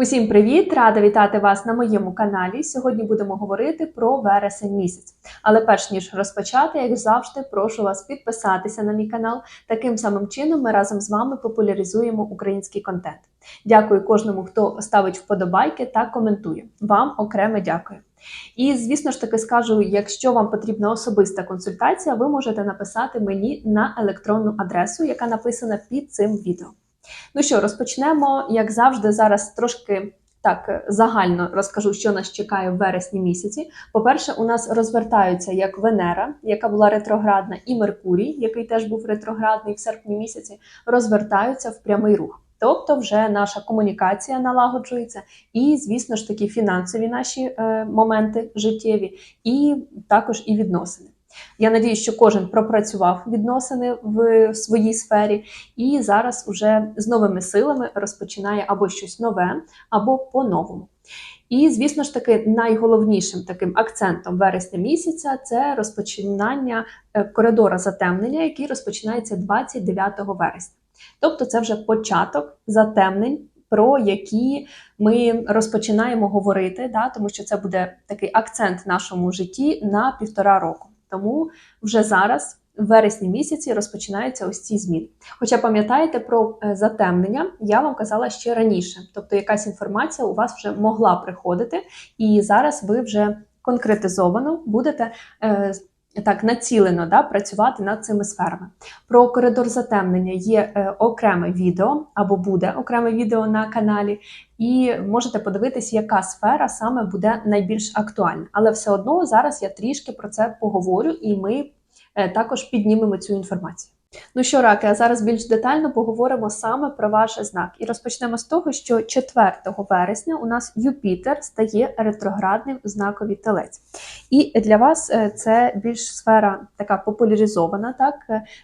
Усім привіт! Рада вітати вас на моєму каналі. Сьогодні будемо говорити про вересень місяць. Але перш ніж розпочати, як завжди, прошу вас підписатися на мій канал. Таким самим чином ми разом з вами популяризуємо український контент. Дякую кожному, хто ставить вподобайки та коментує. Вам окреме дякую. І звісно ж таки скажу, якщо вам потрібна особиста консультація, ви можете написати мені на електронну адресу, яка написана під цим відео. Ну що, розпочнемо, як завжди, зараз трошки так загально розкажу, що нас чекає в вересні місяці. По-перше, у нас розвертаються як Венера, яка була ретроградна, і Меркурій, який теж був ретроградний в серпні місяці, розвертаються в прямий рух. Тобто, вже наша комунікація налагоджується, і, звісно ж таки, фінансові наші е, моменти життєві, і також і відносини. Я надію, що кожен пропрацював відносини в своїй сфері, і зараз уже з новими силами розпочинає або щось нове, або по-новому. І, звісно ж таки, найголовнішим таким акцентом вересня місяця це розпочинання е, коридора затемнення, який розпочинається 29 вересня. Тобто, це вже початок затемнень. Про які ми розпочинаємо говорити, да, тому що це буде такий акцент в нашому житті на півтора року. Тому вже зараз, в вересні місяці, розпочинаються ось ці зміни. Хоча пам'ятаєте про е, затемнення, я вам казала ще раніше, тобто якась інформація у вас вже могла приходити, і зараз ви вже конкретизовано будете. Так, націлено да, працювати над цими сферами. Про коридор затемнення є е, окреме відео або буде окреме відео на каналі, і можете подивитись, яка сфера саме буде найбільш актуальна. Але все одно зараз я трішки про це поговорю, і ми е, також піднімемо цю інформацію. Ну що, раки, а зараз більш детально поговоримо саме про ваш знак. І розпочнемо з того, що 4 вересня у нас Юпітер стає ретроградним в знакові телець. І для вас е, це більш сфера така популяризована, так,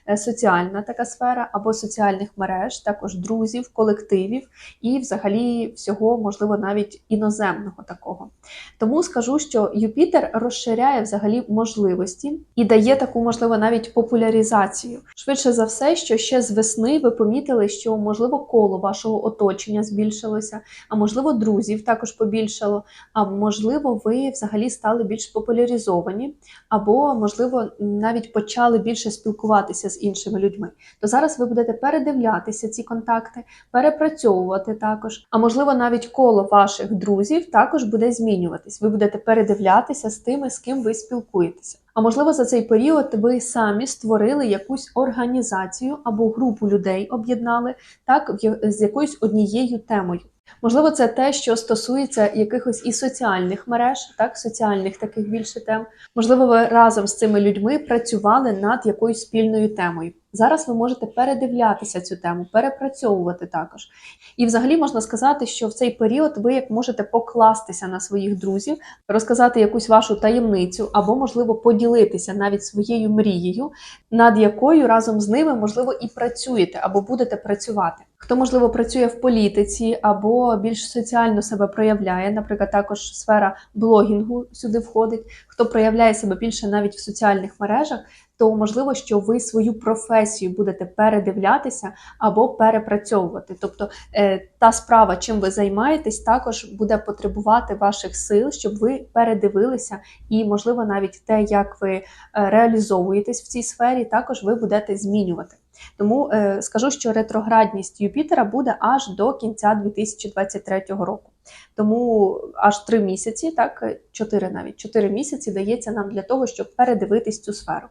е, соціальна така сфера або соціальних мереж, також друзів, колективів і взагалі всього, можливо, навіть іноземного такого. Тому скажу, що Юпітер розширяє взагалі можливості і дає таку, можливо, навіть популяризацію. Швидше за все, що ще з весни ви помітили, що можливо коло вашого оточення збільшилося, а можливо, друзів також побільшало, а можливо, ви взагалі стали більш популяризовані, або, можливо, навіть почали більше спілкуватися з іншими людьми. То зараз ви будете передивлятися ці контакти, перепрацьовувати також. А можливо, навіть коло ваших друзів також буде змінюватись. Ви будете передивлятися з тими, з ким ви спілкуєтеся. А можливо, за цей період ви самі створили якусь організацію або групу людей об'єднали так з якоюсь однією темою. Можливо, це те, що стосується якихось і соціальних мереж, так, соціальних таких більше тем. Можливо, ви разом з цими людьми працювали над якоюсь спільною темою. Зараз ви можете передивлятися цю тему, перепрацьовувати також. І взагалі можна сказати, що в цей період ви як можете покластися на своїх друзів, розказати якусь вашу таємницю, або, можливо, поділитися навіть своєю мрією, над якою разом з ними, можливо, і працюєте або будете працювати. Хто, можливо, працює в політиці або більш соціально себе проявляє, наприклад, також сфера блогінгу сюди входить, хто проявляє себе більше навіть в соціальних мережах, то можливо, що ви свою професію будете передивлятися або перепрацьовувати. Тобто е, та справа, чим ви займаєтесь, також буде потребувати ваших сил, щоб ви передивилися, і, можливо, навіть те, як ви е, реалізовуєтесь в цій сфері, також ви будете змінювати. Тому е, скажу, що ретроградність Юпітера буде аж до кінця 2023 року. Тому аж три місяці, так чотири навіть чотири місяці дається нам для того, щоб передивитись цю сферу.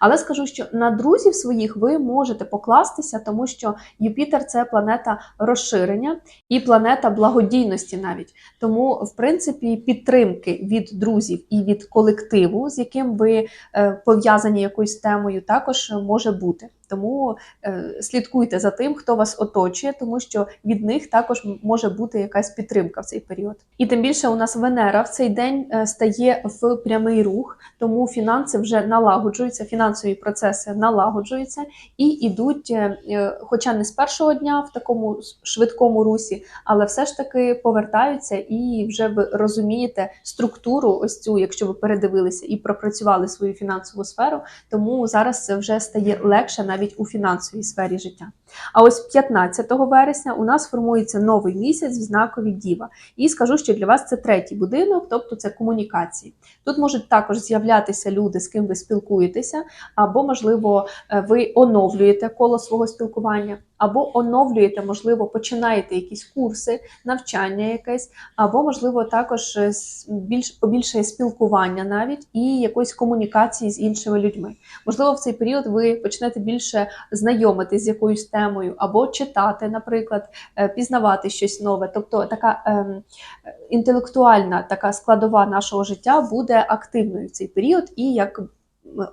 Але скажу, що на друзів своїх ви можете покластися, тому що Юпітер це планета розширення і планета благодійності навіть. Тому, в принципі, підтримки від друзів і від колективу, з яким ви е, пов'язані якоюсь темою, також може бути. Тому е, слідкуйте за тим, хто вас оточує, тому що від них також може бути якась підтримка в цей період. І тим більше у нас Венера в цей день стає в прямий рух, тому фінанси вже налагоджуються, фінансові процеси налагоджуються і йдуть, е, е, хоча не з першого дня в такому швидкому русі, але все ж таки повертаються, і вже ви розумієте структуру, ось цю, якщо ви передивилися і пропрацювали свою фінансову сферу, тому зараз це вже стає легше навіть у фінансовій сфері життя. А ось 15 вересня у нас формується новий місяць в знакові Діва. І скажу, що для вас це третій будинок, тобто це комунікації. Тут можуть також з'являтися люди, з ким ви спілкуєтеся, або, можливо, е, ви оновлюєте коло свого спілкування, або оновлюєте, можливо, починаєте якісь курси, навчання якесь, або, можливо, також е, більш побільшає спілкування навіть і якоїсь комунікації з іншими людьми. Можливо, в цей період ви почнете більше знайомитись з якоюсь темою, або читати, наприклад, е, пізнавати щось нове. Тобто така ем, е, інтелектуальна така складова нашого життя буде активною в цей період і як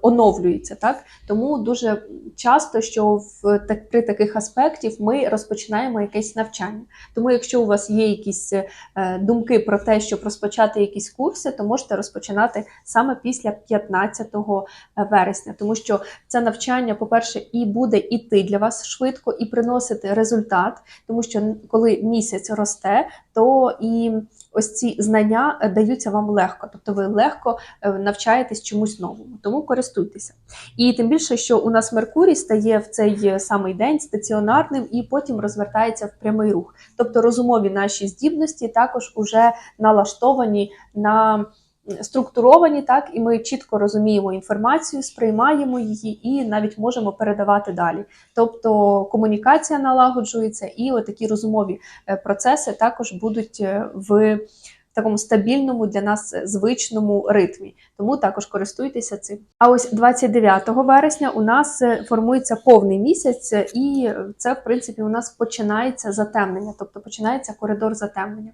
оновлюється, так? Тому дуже часто, що в так при таких аспектів ми розпочинаємо якесь навчання. Тому, якщо у вас є якісь е, думки про те, щоб розпочати якісь курси, то можете розпочинати саме після 15 вересня, тому що це навчання, по-перше, і буде іти для вас швидко і приносити результат, тому що коли місяць росте, то і ось ці знання е, даються вам легко, тобто ви легко е, навчаєтесь чомусь новому, тому користуйтеся. І тим більше, що у нас Меркурій стає в цей е, самий день стаціонарним і потім розвертається в прямий рух. Тобто розумові наші здібності також уже налаштовані на структуровані, так і ми чітко розуміємо інформацію, сприймаємо її і навіть можемо передавати далі. Тобто комунікація налагоджується, і отакі розумові е, процеси також будуть е, в такому стабільному для нас звичному ритмі. Тому також користуйтеся цим. А ось 29 вересня у нас е, формується повний місяць, е, і це, в принципі, у нас починається затемнення, тобто починається коридор затемнення.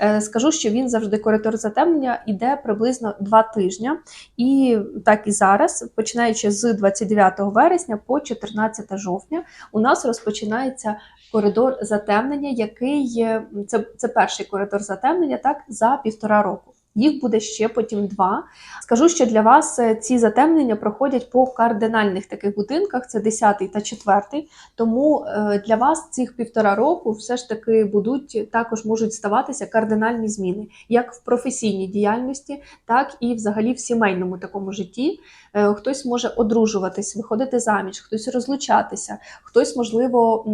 Е, Скажу, що він завжди коридор затемнення іде приблизно два тижні. І так і зараз, починаючи з 29 вересня по 14 жовтня, у нас розпочинається коридор затемнення, який це, це перший коридор затемнення, так за півтора року. Їх буде ще потім два. Скажу, що для вас е, ці затемнення проходять по кардинальних таких будинках: це 10 та 4. Тому е, для вас цих півтора року все ж таки будуть також можуть ставатися кардинальні зміни, як в професійній діяльності, так і взагалі в сімейному такому житті. Е, Хтось може одружуватись, виходити заміж, хтось розлучатися, хтось, можливо,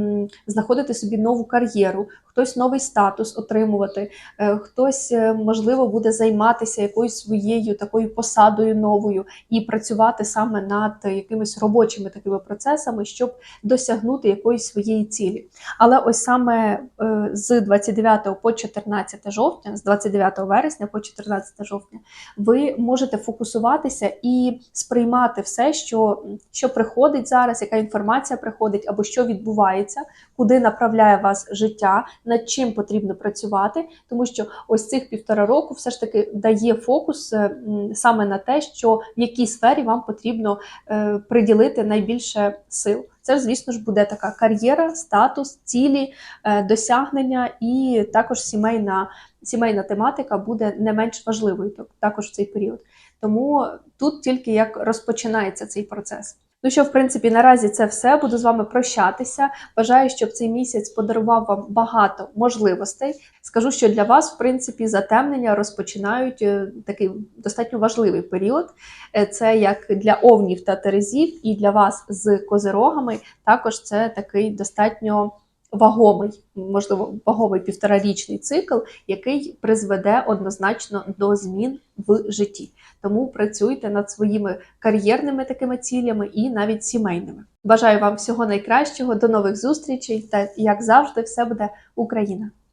знаходити собі нову кар'єру, хтось новий статус отримувати, е, хтось, е, можливо, буде займатися якоюсь своєю такою посадою новою і працювати саме над якимись робочими такими процесами, щоб досягнути якоїсь своєї цілі. Але ось саме е, з 29 по 14 жовтня, з 29 вересня по 14 жовтня, ви можете фокусуватися і сприймати все, що, що приходить зараз, яка інформація приходить, або що відбувається, куди направляє вас життя, над чим потрібно працювати, тому що ось цих півтора року все ж таки дає фокус е, саме на те, що в якій сфері вам потрібно е, приділити найбільше сил. Це, звісно ж, буде така кар'єра, статус, цілі, е, досягнення і також сімейна, сімейна тематика буде не менш важливою так- також в цей період. Тому тут тільки як розпочинається цей процес. Ну що, в принципі, наразі це все. Буду з вами прощатися. Бажаю, щоб цей місяць подарував вам багато можливостей. Скажу, що для вас, в принципі, затемнення розпочинають е, такий достатньо важливий період. Е, Це як для овнів та терезів, і для вас з козирогами також це такий достатньо вагомий, можливо, вагомий півторарічний цикл, який призведе однозначно до змін в житті. Тому працюйте над своїми кар'єрними такими цілями і навіть сімейними. Бажаю вам всього найкращого, до нових зустрічей та як завжди, все буде Україна!